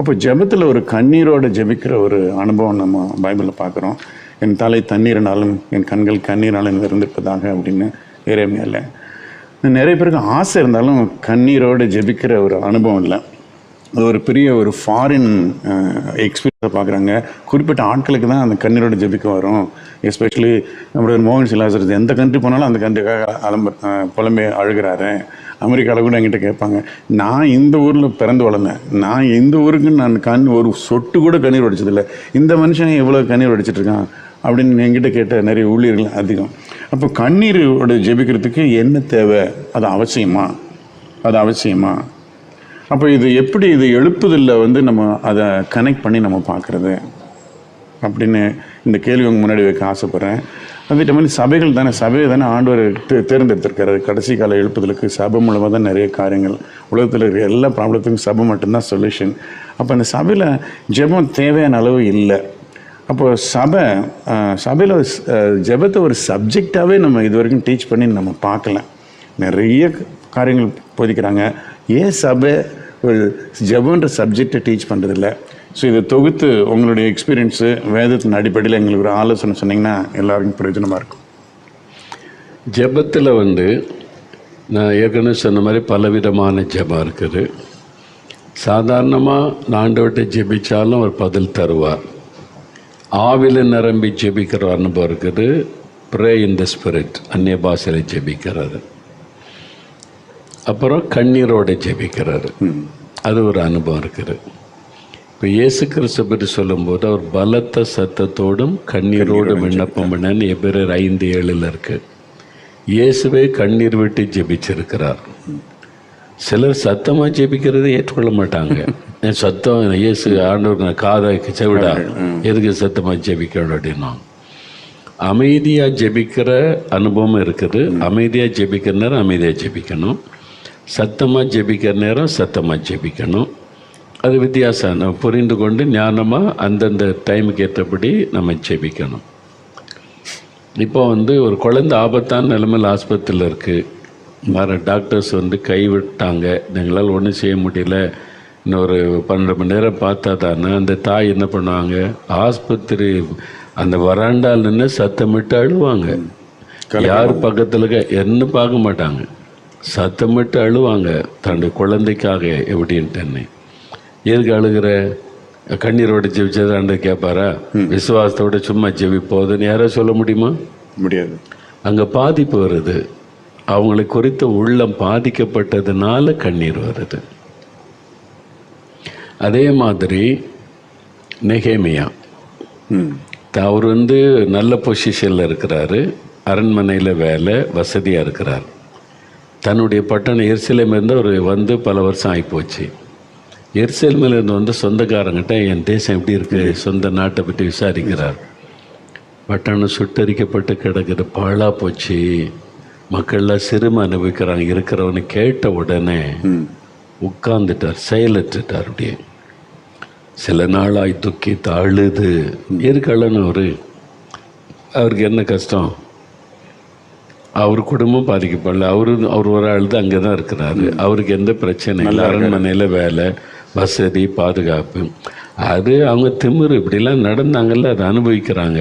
அப்போ ஜெபத்தில் ஒரு கண்ணீரோடு ஜெபிக்கிற ஒரு அனுபவம் நம்ம பைபிளில் பார்க்குறோம். என் தலை தண்ணீரினாலும் என் கண்கள் கண்ணீராலும் இருந்திருப்பதாக அப்படின்னு இறைமையில நிறைய பேருக்கு ஆசை இருந்தாலும் கண்ணீரோடு ஜெபிக்கிற ஒரு அனுபவம் இல்லை. அது ஒரு பெரிய ஒரு ஃபாரின் எக்ஸ்பீரியன்ஸை பார்க்குறாங்க. குறிப்பிட்ட ஆட்களுக்கு தான் அந்த கண்ணீரோட ஜெபிக்க வரும். எஸ்பெஷலி நம்மளோட மோகன் சிலாசர் எந்த கண்ட்ரி போனாலும் அந்த கண்ட்ரிக்காக அலம்ப புலம்பே அழுகிறாரு. அமெரிக்காவில் கூட என்கிட்ட கேட்பாங்க நான் இந்த ஊரில் பிறந்து வளர்ந்தேன். நான் இந்த ஊருக்கு நான் கண் ஒரு சொட்டு கூட கண்ணீர் வடிச்சதில்லை. இந்த மனுஷன் எவ்வளோ கண்ணீர் வடிச்சிட்டு இருக்கான் அப்படின்னு என்கிட்ட கேட்ட நிறைய ஊழியர்கள் அதிகம். அப்போ கண்ணீரோட ஜெபிக்கிறதுக்கு என்ன தேவை? அது அவசியமா? அது அவசியமா? அப்போ இது எப்படி இது எழுப்புதலில் வந்து நம்ம அதை கனெக்ட் பண்ணி நம்ம பார்க்குறது அப்படின்னு இந்த கேள்வி உங்கள் முன்னாடி வைக்க ஆசைப்பட்றேன். அதே மாதிரி சபைகள் தானே சபையை தானே ஆண்டவர் தே- தேர்ந்தெடுத்திருக்காரு. கடைசி கால எழுப்புதலுக்கு சபை மூலமாக தான் நிறைய காரியங்கள். உலகத்தில் இருக்கிற எல்லா ப்ராப்ளத்துக்கும் சபை மட்டும்தான் சொல்யூஷன் அப்போ அந்த சபையில் ஜெபம் தேவையான அளவு இல்லை. அப்போ சபை சபையில் ஜெபத்தை ஒரு சப்ஜெக்டாகவே நம்ம இது வரைக்கும் டீச் பண்ணி நம்ம பார்க்கல. நிறைய காரியங்கள் போதிக்கிறாங்க. ஏன் சபை ஜபன்ற சப்ஜெக்டை டீச் பண்ணுறதில்ல ஸோ இதை தொகுத்து உங்களுடைய எக்ஸ்பீரியன்ஸு வேதத்தின் அடிப்படையில் எங்களுக்கு ஒரு ஆலோசனை சொன்னீங்கன்னா எல்லாருக்கும் பிரயோஜனமாக இருக்கும். ஜெபத்தில் வந்து நான் ஏற்கனவே சொன்ன மாதிரி பலவிதமான ஜபம் இருக்குது. சாதாரணமாக நான் ஜெபித்தாலும் ஜெபிச்சாலும் அவர் பதில் தருவார். ஆவில நிரம்பி ஜெபிக்கிற அனுபவம் இருக்குது. ப்ரே இன் த ஸ்பிரிட் அந்நிய பாஷையில் ஜெபிக்கிறது. அப்புறம் கண்ணீரோட ஜெபிக்கிறாரு. அது ஒரு அனுபவம் இருக்குது. இப்போ இயேசு கிறிஸ்து பற்றி சொல்லும்போது அவர் பலத்த சத்தத்தோடும் கண்ணீரோடும் விண்ணப்பம் பண்ணன்னு எபிரர் ஐந்து ஏழில் இருக்கு. இயேசுவே கண்ணீர் விட்டு ஜெபிச்சிருக்கிறார். சிலர் சத்தமாக ஜெபிக்கிறதை ஏற்றுக்கொள்ள மாட்டாங்க. என் சத்தம் இயேசு ஆண்டவர் நான் காதை செவிடா எதுக்கு சத்தமாக ஜெபிக்கணும் அப்படின்னா. அமைதியாக ஜெபிக்கிற அனுபவம் இருக்குது. அமைதியாக ஜெபிக்கிற நேரம் அமைதியாக ஜெபிக்கணும். சத்தமாக ஜெபிக்கிற நேரம் சத்தமாக ஜெபிக்கணும். அது வித்தியாசம். நம்ம புரிந்து கொண்டு ஞானமாக அந்தந்த டைமுக்கு ஏற்றபடி நம்ம ஜெபிக்கணும். இப்போ வந்து ஒரு குழந்தை ஆபத்தான நிலைமையில் ஆஸ்பத்திரியில் இருக்குது வர டாக்டர்ஸ் வந்து கைவிட்டாங்க எங்களால் ஒன்றும் செய்ய முடியல. இன்னொரு பன்னெண்டு மணி நேரம் பார்த்தா தானே அந்த தாய் என்ன பண்ணுவாங்க? ஆஸ்பத்திரி அந்த வராண்டால் நின்று சத்தமிட்டு அழுவாங்க. யார் பக்கத்தில் என்ன பார்க்க மாட்டாங்க. சத்தமிட்டு அழுவாங்க. தன்னுடைய குழந்தைக்காக எப்படின்ட்டு எதுக்கு அழுகிற? கண்ணீரோட ஜெபிச்சதாண்டு கேட்பாரா விசுவாசத்தோட சும்மா ஜெபிப்போதுன்னு யாரோ சொல்ல முடியுமா? முடியாது. அங்கே பாதிப்பு வருது. அவங்களை குறித்த உள்ளம் பாதிக்கப்பட்டதுனால கண்ணீர் வருது. அதே மாதிரி நெகேமியா. அவர் வந்து நல்ல பொசிஷனில் இருக்கிறாரு. அரண்மனையில் வேலை வசதியாக இருக்கிறார். தன்னுடைய பட்டணம் எருசலேமிலிருந்து அவர் வந்து பல வருஷம் ஆகிப்போச்சு. எருசலேமிலிருந்து வந்து சொந்தக்காரங்கிட்ட என் தேசம் எப்படி இருக்குது சொந்த நாட்டை பற்றி விசாரிக்கிறார். பட்டணம் சுட்டரிக்கப்பட்டு கிடக்குது பாழாக போச்சு. மக்கள்லாம் சிறுமை அனுபவிக்கிறாங்க. இருக்கிறவனு கேட்ட உடனே உட்கார்ந்துட்டார் செயலற்றுட்டார் அப்படியே. சில நாளாய் துக்கித்து அழுது. இருக்கலன்னு அவரு? அவருக்கு என்ன கஷ்டம்? அவர் குடும்பம் பாதிக்கப்படல. அவரு அவர் ஒரு ஆள் தான் அங்கே தான் இருக்கிறாரு அவருக்கு எந்த பிரச்சனை இல்லை. அரண்மனையில் வேலை வசதி பாதுகாப்பு. அது அவங்க திமிரு. இப்படிலாம் நடந்தாங்கல்ல அதை அனுபவிக்கிறாங்க.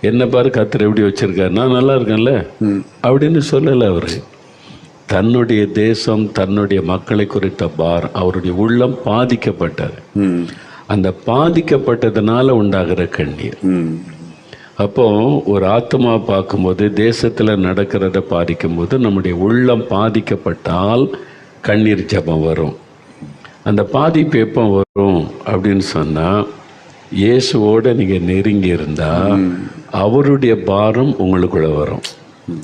என்ன பாரு கத்தர் எப்படி வச்சிருக்காரு நான் நல்லா இருக்கேன்ல. அப்படின்னு சொல்லலை அவரு. தன்னுடைய தேசம் தன்னுடைய மக்களை குறித்த பார் அவருடைய உள்ளம் பாதிக்கப்பட்டது ம். அந்த பாதிக்கப்பட்டதுனால உண்டாகிற கண்ணீர். அப்போ ஒரு ஆத்மா பார்க்கும்போது தேசத்தில் நடக்கிறத பாதிக்கும்போது நம்முடைய உள்ளம் பாதிக்கப்பட்டால் கண்ணீர் ஜெபம் வரும். அந்த பாதிப்பு எப்போ வரும் அப்படின்னு சொன்னால் இயேசுவோட நீங்கள் நெருங்கி இருந்தால் அவருடைய பாரம் உங்களுக்குள்ள வரும்.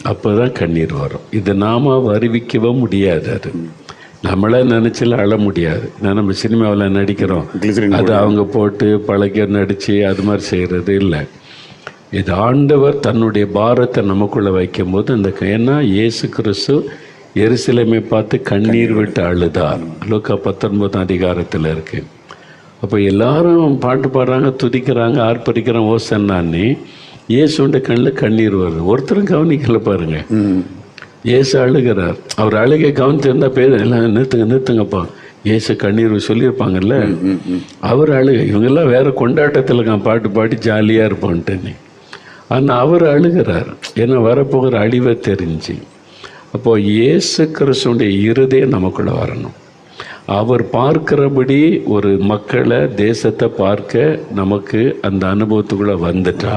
அப்போ தான் கண்ணீர் வரும். இது நாம வருவிக்கவே முடியாது அது. நம்மளே நினச்சில அழ முடியாது. நான் நம்ம சினிமாவில் நடிக்கிறோம். அது அவங்க போட்டு பழக நடித்து அது மாதிரி செய்கிறது இல்லை. இது ஆண்டவர் தன்னுடைய பாரத்தை நமக்குள்ள வைக்கும்போது அந்த க- ஏன்னா இயேசு கிறிஸ்து எருசலேமை பார்த்து கண்ணீர் விட்டு அழுதார். லூக்கா பத்தொன்பதாம் அதிகாரத்தில் இருக்கு. அப்போ எல்லாரும் பாட்டு பாடுறாங்க துதிக்கிறாங்க ஆர்ப்பரிக்கிறாங்க ஓசன்னான்னு இயேசுண்ட கண்ணில் கண்ணீர் வருது. ஒருத்தரும் கவனிக்கல பாருங்க. இயேசு அழுகிறார். அவர் அழுகை கவனிச்சிருந்தா பேர் எல்லாம் நிறுத்துங்க நிறுத்துங்கப்பா. இயேசு கண்ணீர் சொல்லியிருப்பாங்கல்ல? அவர் அழுக. இவங்கெல்லாம் வேற கொண்டாட்டத்தில் நான் பாட்டு பாடி ஜாலியாக இருப்போன்ட்டு ஆனால் அவர் அழுகிறார். ஏன்னா வரப்போகிற அழிவை தெரிஞ்சு. அப்போ இயேசு கிறிஸ்துடைய இருதயம் நமக்குள்ள வரணும். அவர் பார்க்கிறபடி ஒரு மக்களை தேசத்தை பார்க்க நமக்கு அந்த அனுபவத்துக்குள்ளே வந்துட்டா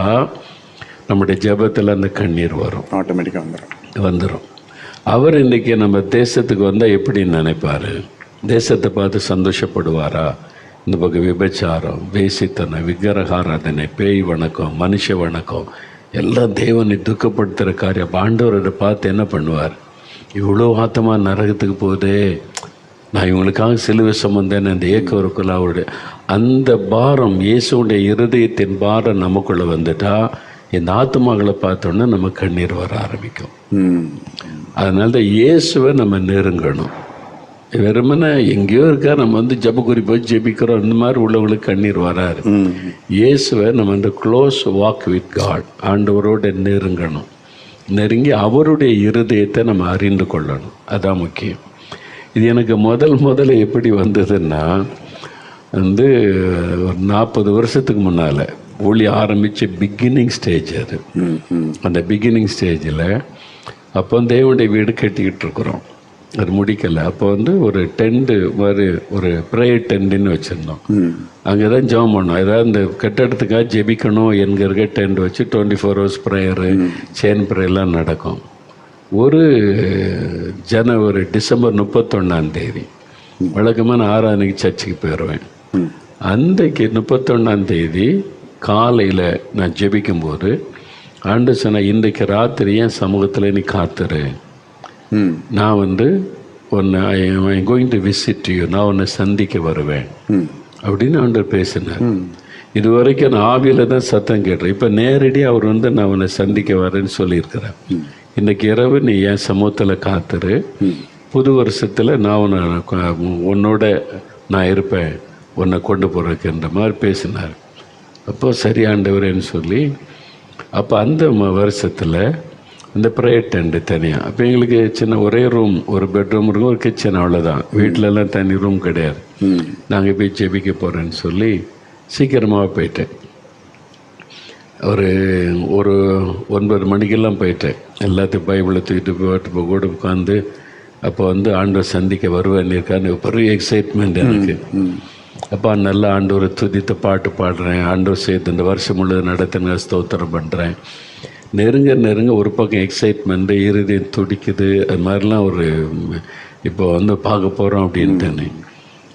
நம்முடைய ஜெபத்தில் அந்த கண்ணீர் வரும். ஆட்டோமேட்டிக்காக வந்துடும் வந்துடும் அவர் இன்னைக்கு நம்ம தேசத்துக்கு வந்தால் எப்படி நினைப்பாரு? தேசத்தை பார்த்து சந்தோஷப்படுவாரா? இந்த பக்கம் விபச்சாரம் வேசித்தனம் விக்கிரகாராதனை பேய் வணக்கம் மனுஷ வணக்கம் எல்லாம் தேவனை துக்கப்படுத்துகிற காரியம். ஆண்டவரை பார்த்து என்ன பண்ணுவார்? இவ்வளோ ஆத்தமா நரகத்துக்கு போகுதே. நான் இவங்களுக்காக சிலுவை சம்பந்தேன் அந்த ஏக்கம் இருக்குல்ல அவருடைய அந்த பாரம் இயேசுடைய இருதயத்தின் பாரம் நமக்குள்ளே வந்துட்டா இந்த ஆத்மாக்களை பார்த்தோன்னே நம்ம கண்ணீர் வர ஆரம்பிக்கும். அதனால தான் இயேசுவை நம்ம நெருங்கணும். வெறுமனே எங்கேயோ இருக்கா நம்ம வந்து ஜபக்குறி போய் ஜெபிக்கிறோம் இந்த மாதிரி உள்ளவங்களுக்கு கண்ணீர் வராது. இயேசுவை நம்ம இந்த க்ளோஸ் வாக் வித் காட் ஆண்டவரோட நெருங்கணும். நெருங்கி அவருடைய இருதயத்தை நம்ம அறிந்து கொள்ளணும். அதான் முக்கியம். இது எனக்கு முதல் முதல்ல எப்படி வந்ததுன்னா வந்து ஒரு நாற்பது வருஷத்துக்கு முன்னால் ஊழி ஆரம்பித்த பிகினிங் ஸ்டேஜ் அது. அந்த பிகினிங் ஸ்டேஜில் அப்போ தேவனுடைய வீடு கட்டிக்கிட்டு இருக்கிறோம். அது முடிக்கலை. அப்போ வந்து ஒரு டென்ட்டு மாதிரி ஒரு ப்ரேயர் டென்ட்டுன்னு வச்சுருந்தோம். அங்கே தான் ஜெபம் பண்ணோம். ஏதாவது இந்த கட்டடத்துக்காக ஜெபிக்கணும் என்கிற டென்ட் வச்சு twenty four hours prayer chain ப்ரேயர்லாம் நடக்கும். ஒரு ஜனவரி டிசம்பர் முப்பத்தொன்னாம் தேதி வழக்கமாக நான் ஆறாந்தேதி சர்ச்சுக்கு போயிடுவேன் அன்றைக்கு முப்பத்தொன்னாம் தேதி காலையில் நான் ஜெபிக்கும்போது ஆண்டு சொன்ன இன்றைக்கு ராத்திரி என் சமூகத்தில் நீ காத்துரு. நான் வந்து உன்னை I going to visit you நான் உன்னை சந்திக்க வருவேன். அப்படின்னு ஆண்டவர் பேசினார். இது வரைக்கும் நான் ஆவியில் தான் சத்தம் கேட்டேன். இப்போ நேரடியாக அவர் வந்து நான் உன்னை சந்திக்க வரேன்னு சொல்லியிருக்கிறேன் இன்னைக்கு இரவு நீ என் சமூகத்தில் காத்துரு. புது வருஷத்தில் நான் உன்னை உன்னோட நான் இருப்பேன். உன்னை கொண்டு போகிறதுக்குன்ற மாதிரி பேசினார். அப்போ சரி ஆண்டவரேன்னு சொல்லி அப்போ அந்த வருஷத்தில் இந்த ப்ரேயர் டென்ட் தனியாக அப்போ எங்களுக்கு சின்ன ஒரே ரூம் ஒரு பெட்ரூம் இருக்கும் ஒரு கிச்சன் அவ்வளோதான் வீட்டிலலாம் தனி ரூம் கிடையாது. நாங்கள் போய் ஜெபிக்க போகிறேன்னு சொல்லி சீக்கிரமாக போயிட்டேன். ஒரு ஒரு ஒன்பது மணிக்கெல்லாம் போயிட்டேன். எல்லாத்தையும் பைபிளை தூக்கிட்டு போட்டு போய் கூட உட்காந்து அப்போ வந்து ஆண்டவர் சந்திக்க வருவேன் இருக்கான்னு பெரிய எக்ஸைட்மெண்ட் எனக்கு. அப்போ நல்லா ஆண்டவரை துதித்து பாட்டு பாடுறேன். ஆண்டவர் சேர்த்து இந்த வருஷம் முழுவதும் நடத்தின ஸ்தோத்திரம் பண்ணுறேன் நெருங்க நெருங்க ஒரு பக்கம் எக்ஸைட்மெண்ட்டு இருதயம் துடிக்குது அது மாதிரிலாம் ஒரு இப்போ வந்து பார்க்க போகிறோம் அப்படின்ட்டு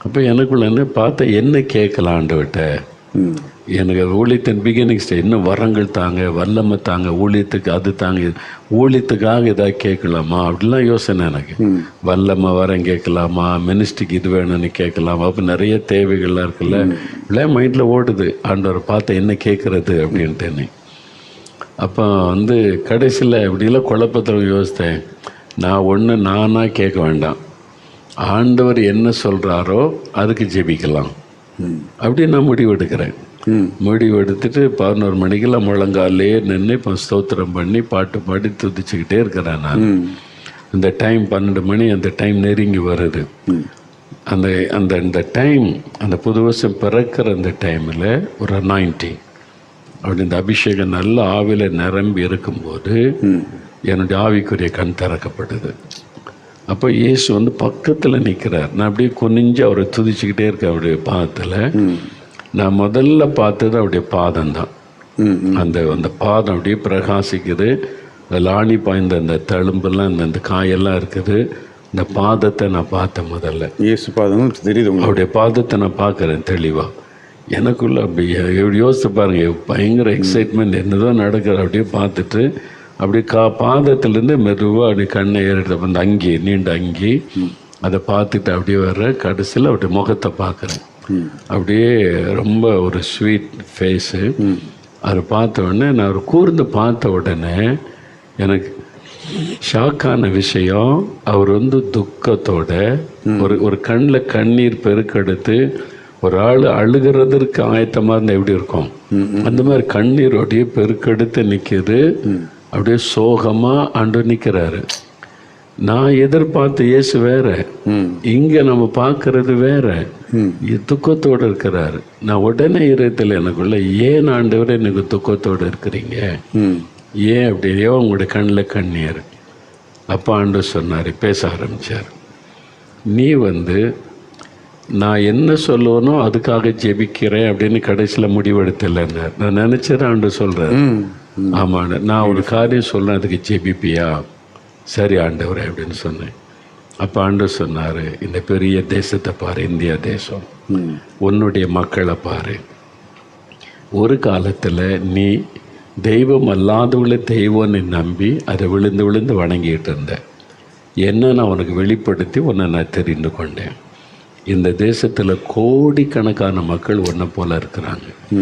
அப்போ எனக்குள்ள என்ன பார்த்தா என்ன கேட்கலாம் ஆண்டவர்கிட்ட? எனக்கு ஊழியத்தின் பிகினிங் இன்னும் வரங்கள் தாங்க வல்லமை தாங்க ஊழியத்துக்கு அது தாங்க ஊழியத்துக்காக ஏதாவது கேட்கலாமா? அப்படிலாம் யோசனை எனக்கு. வல்லமை வரம் கேட்கலாமா? மினிஸ்ட்ரிக்கு இது வேணும்னு கேட்கலாமா? அப்போ நிறைய தேவைகள்லாம் இருக்குல்ல. இப்படிலாம் மைண்டில் ஓடுது. ஆண்டவரை பார்த்து என்ன கேட்குறது அப்படின்ட்டு அப்போ வந்து கடைசியில் இப்படிலாம் குழப்பத்தில் யோசித்தேன். நான் ஒன்று நானாக கேட்க வேண்டாம். ஆண்டவர் என்ன சொல்கிறாரோ அதுக்கு ஜெபிக்கலாம். அப்படி நான் முடிவு எடுக்கிறேன். முடிவு எடுத்துட்டு பதினோரு மணிக்கெல்லாம் முழங்காலே நின்று இப்போ ஸ்தோத்திரம் பண்ணி பாட்டு பாடி துதிச்சுக்கிட்டே இருக்கிறேன் நான். இந்த டைம் பன்னெண்டு மணி அந்த டைம் நெருங்கி வருது. அந்த அந்த அந்த டைம் அந்த புது வருஷம் பிறக்கிற அந்த டைமில் ஒரு அனாயிண்டிங் அப்படி இந்த அபிஷேகம் நல்ல ஆவில நிரம்பி இருக்கும்போது என்னுடைய ஆவிக்குரிய கண் திறக்கப்படுது அப்போ இயேசு வந்து பக்கத்தில் நிற்கிறார் நான் அப்படியே குனிஞ்சு அவரை துதிச்சுக்கிட்டே இருக்கேன் அவருடைய பாதத்தில். நான் முதல்ல பார்த்தது அவருடைய பாதம் தான் அந்த அந்த பாதம் அப்படியே பிரகாசிக்குது. அதில் ஆணி பாய்ந்த அந்த தழும்பெல்லாம் இந்த அந்த காயெல்லாம் இருக்குது. இந்த பாதத்தை நான் பார்த்தேன் முதல்ல. இயேசு பாதம் தெரியுது அவருடைய பாதத்தை நான் பார்க்குறேன் தெளிவாக எனக்குள்ள அப்படி எப்படி யோசித்து பாருங்க. பயங்கர எக்ஸைட்மெண்ட் என்னதான் நடக்கிற அப்படியே பார்த்துட்டு அப்படியே கா பாதத்துலேருந்து மெதுவாக அப்படியே கண்ணை ஏறிட்டு அந்த அங்கி நீண்ட அங்கி அதை பார்த்துட்டு அப்படியே வர்ற கடைசியில் அப்படி முகத்தை பார்க்குறேன். அப்படியே ரொம்ப ஒரு ஸ்வீட் ஃபேஸு அதை பார்த்த உடனே நான் ஒரு கூர்ந்து பார்த்த உடனே எனக்கு ஷாக்கான விஷயம் அவர் வந்து துக்கத்தோட ஒரு ஒரு கண்ணில் கண்ணீர் பெருக்கெடுத்து ஒரு ஆள் அழுகிறதற்கு ஆயத்தமாக இருந்தால் எப்படி இருக்கும்? அந்த மாதிரி கண்ணீரோடைய பெருக்கெடுத்து நிற்கிது அப்படியே சோகமாக ஆண்டு நிற்கிறாரு நான் எதிர்பார்த்த இயேசு வேற. இங்க நம்ம பார்க்கறது வேற. துக்கத்தோடு இருக்கிறாரு. நான் உடனே இருதயத்தில் எனக்குள்ள ஏன் ஆண்டவரே எனக்கு துக்கத்தோடு இருக்கிறீங்க? ஏன் அப்படியோ உங்களுடைய கண்ணில் கண்ணீர். அப்பா ஆண்டு சொன்னார் பேச ஆரம்பிச்சார். நீ வந்து நான் என்ன சொல்லுவனோ அதுக்காக ஜெபிக்கிறேன் அப்படின்னு கடைசியில் முடிவெடுத்தலைன்னார் நான் நினச்சது ஆண்டு சொல்கிறேன் ஆமாண்ண. நான் ஒரு காரியம் சொல்கிறேன் அதுக்கு ஜெபிப்பியா? சரி ஆண்டவரே அப்படின்னு சொன்னேன். அப்போ ஆண்டு சொன்னார் இந்த பெரிய தேசத்தை பாரு இந்தியா தேசம். உன்னுடைய மக்களை பாரு. ஒரு காலத்தில் நீ தெய்வம் அல்லாதவளை தெய்வம்னு நம்பி அதை விழுந்து விழுந்து வணங்கிட்டு இருந்த. என்ன நான் உனக்கு வெளிப்படுத்தி உன்னை நான் தெரிந்து கொண்டேன். இந்த தேசத்தில் கோடிக்கணக்கான மக்கள் உன்னை போல இருக்கிறாங்க.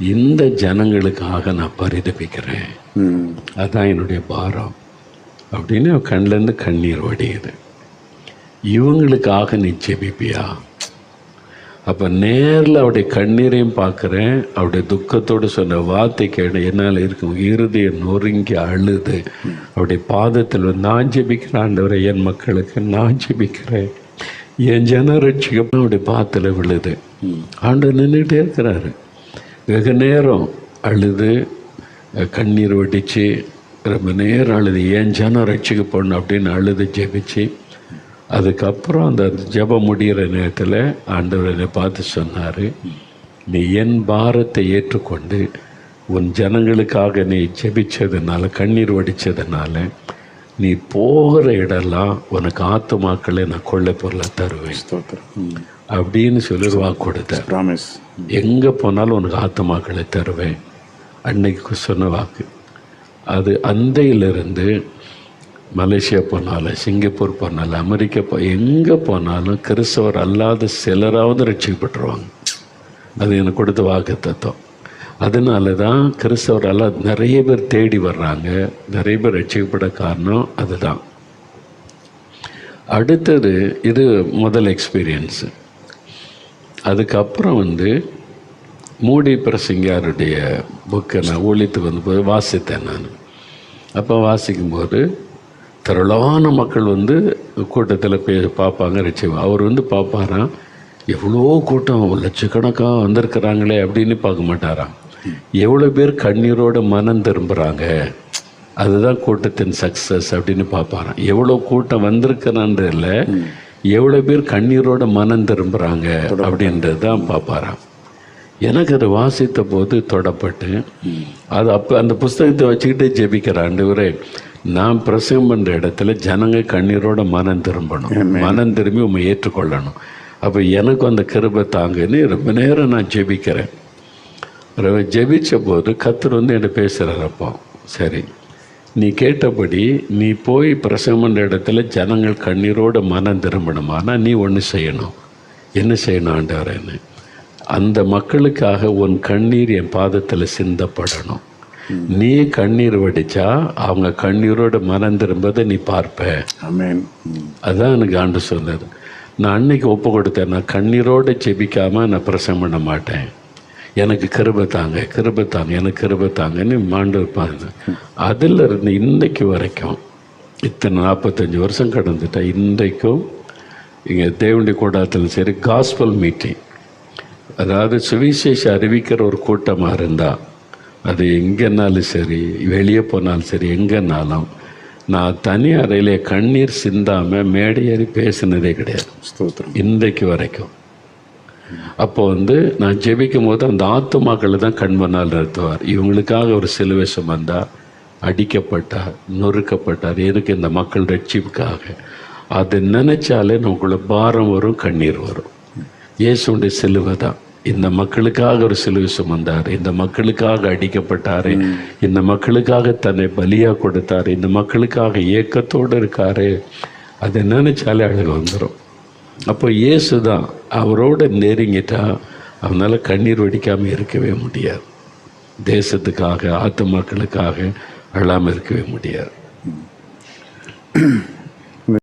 இந்த ஜனங்களுக்காக நான் பரிதபிக்கிறேன். ம். அதான் என்னுடைய பாரம். அப்படின்னு கண்லேருந்து கண்ணீர் வடியுது. இவங்களுக்காக நீ ஜெபிப்பியா? அப்போ நேரில் அவருடைய கண்ணீரையும் பார்க்குறேன். அவருடைய துக்கத்தோடு சொன்ன வார்த்தை கேட்ட என்னால் இருக்கும் இருதயம் நொறுங்கி அழுது. அவருடைய பாதத்தில் வந்து நான் ஜெபிக்கிறேன். ஆண்டவரை என் மக்களுக்கு நான் ஜெபிக்கிறேன். என் ஜன ரட்சிகம் அப்படி பாத்தில் விழுது. ஆண்டு நின்றுட்டே இருக்கிறாரு. வெகு நேரம் அழுது கண்ணீர் வடித்து ரொம்ப நேரம் அழுது ஏன் ஜனம் ரட்சிக்கப்படணும் அப்படின்னு அழுது ஜெபிச்சு அதுக்கப்புறம் அந்த ஜெபம் முடிகிற நேரத்தில் ஆண்டவர் என்னை பார்த்து சொன்னார் நீ என் பாரத்தை ஏற்றுக்கொண்டு உன் ஜனங்களுக்காக நீ ஜெபிச்சதுனால கண்ணீர் வடித்ததுனால நீ போகிற இடம்லாம் உனக்கு ஆத்துமாக்களை நான் கொள்ளை பொருளை தருவேன். அப்படின்னு சொல்லி வாக்கு ப்ராமிஸ் எங்கே போனாலும் உனக்கு ஆத்துமாக்களை தருவேன். அன்னைக்கு சொன்ன வாக்கு. அது அந்தையிலிருந்து மலேசியா போனாலும் சிங்கப்பூர் போனாலும் அமெரிக்கா போ எங்கே போனாலும் கிறிஸ்தவர் அல்லாத சிலராவது ரட்சிக்கப்பட்டுருவாங்க. அது எனக்கு கொடுத்த வாக்கு தத்துவம் அதனால தான் கிறிஸ்தவரால் நிறைய பேர் தேடி வர்றாங்க. நிறைய பேர் ரட்சிக்கப்பட காரணம் அதுதான். அடுத்தது இது முதல் எக்ஸ்பீரியன்ஸு அதுக்கப்புறம் வந்து மூடி பிரசங்கியாருடைய புக்கை நான் ஒழித்து வந்தபோது வாசித்தேன் நான். அப்போ வாசிக்கும்போது திரளான மக்கள் வந்து கூட்டத்தில் பே பார்ப்பாங்க ரசிவா அவர் வந்து பார்ப்பாராம் எவ்வளோ கூட்டம் லட்சக்கணக்காக வந்திருக்கிறாங்களே அப்படின்னு பார்க்க மாட்டாராம். எவ்வளோ பேர் கண்ணீரோட மனம் திரும்புகிறாங்க அதுதான் கூட்டத்தின் சக்ஸஸ் அப்படின்னு பார்ப்பாராம். எவ்வளோ கூட்டம் வந்திருக்கிறான்றதுல எவ்வளோ பேர் கண்ணீரோட மனம் திரும்புகிறாங்க அப்படின்றது தான் பார்ப்பாராம். எனக்கு அதை வாசித்த போது தொடப்பட்டு அது அப்போ அந்த புஸ்தகத்தை வச்சுக்கிட்டே ஜெபிக்கிற ஆண்டவரே நான் பிரசங்கம் பண்ணுற இடத்துல ஜனங்க கண்ணீரோட மனம் திரும்பணும். மனம் திரும்பி உண்மை ஏற்றுக்கொள்ளணும். அப்போ எனக்கு அந்த கிருபை தாங்கன்னு ரொம்ப நேரம் நான் ஜெபிக்கிறேன். ஜெபிச்ச போது கத்தர் வந்து என்கிட்ட பேசுகிறார் அப்போ சரி. நீ கேட்டபடி நீ போய் பிரசங்கம் பண்ணுற இடத்துல ஜனங்கள் கண்ணீரோட மனம் திரும்பணுமானா நீ ஒன்று செய்யணும். என்ன செய்யணும் ஆண்டவரேன்னு. அந்த மக்களுக்காக உன் கண்ணீர் என் பாதத்தில் சிந்தப்படணும். நீ கண்ணீர் வடிச்சா அவங்க கண்ணீரோட மனம் திரும்பதை நீ பார்ப்ப. அமேன் ம் அதான் எனக்கு ஆண்டு சொன்னது. நான் அன்னைக்கு ஒப்பு கொடுத்தேன். நான் கண்ணீரோடு ஜெபிக்காம நான் பிரசங்கம் பண்ண மாட்டேன். எனக்கு கிருபை தாங்க கிருபை தாங்க எனக்கு கிருபை தாங்கன்னு மாண்டு இருப்பாங்க அதில் இருந்து இன்றைக்கு வரைக்கும் இத்தனை நாற்பத்தஞ்சு வருஷம் கடந்துட்டா இன்றைக்கும் இங்கே தேவண்டி கூட்டத்தில் சரி காஸ்பல் மீட்டிங் அதாவது சுவிசேஷ அறிவிக்கிற ஒரு கூட்டமாக இருந்தால் அது எங்கேனாலும் சரி வெளியே போனாலும் சரி எங்கேனாலும் நான் தனி அறையிலே கண்ணீர் சிந்தாமல் மேடை ஏறி பேசினதே கிடையாது. இன்றைக்கு வரைக்கும். அப்போ வந்து நான் ஜெபிக்கும் போது அந்த ஆத்துமாக்களை தான் கண்மனால் நிறுத்துவார். இவங்களுக்காக ஒரு சிலுவை சுமந்தார் அடிக்கப்பட்டார் நொறுக்கப்பட்டார். எதுக்கு இந்த மக்கள் ரட்சிப்புக்காக? அதை நினைச்சாலே நமக்குள்ள பாரம் வரும் கண்ணீர் வரும். இயேசுடைய சிலுவை தான். இந்த மக்களுக்காக ஒரு சிலுவை சுமந்தார் இந்த மக்களுக்காக அடிக்கப்பட்டாரு. இந்த மக்களுக்காக தன்னை பலியா கொடுத்தாரு. இந்த மக்களுக்காக இயக்கத்தோடு இருக்காரு. அதை நினைச்சாலே அழகு வந்துடும் அப்போ இயேசு தான் அவரோட நெருங்கிட்டா அவனால் கண்ணீர் வடிக்காமல் இருக்கவே முடியாது. தேசத்துக்காக ஆத்து மக்களுக்காக அழாமல் இருக்கவே முடியாது.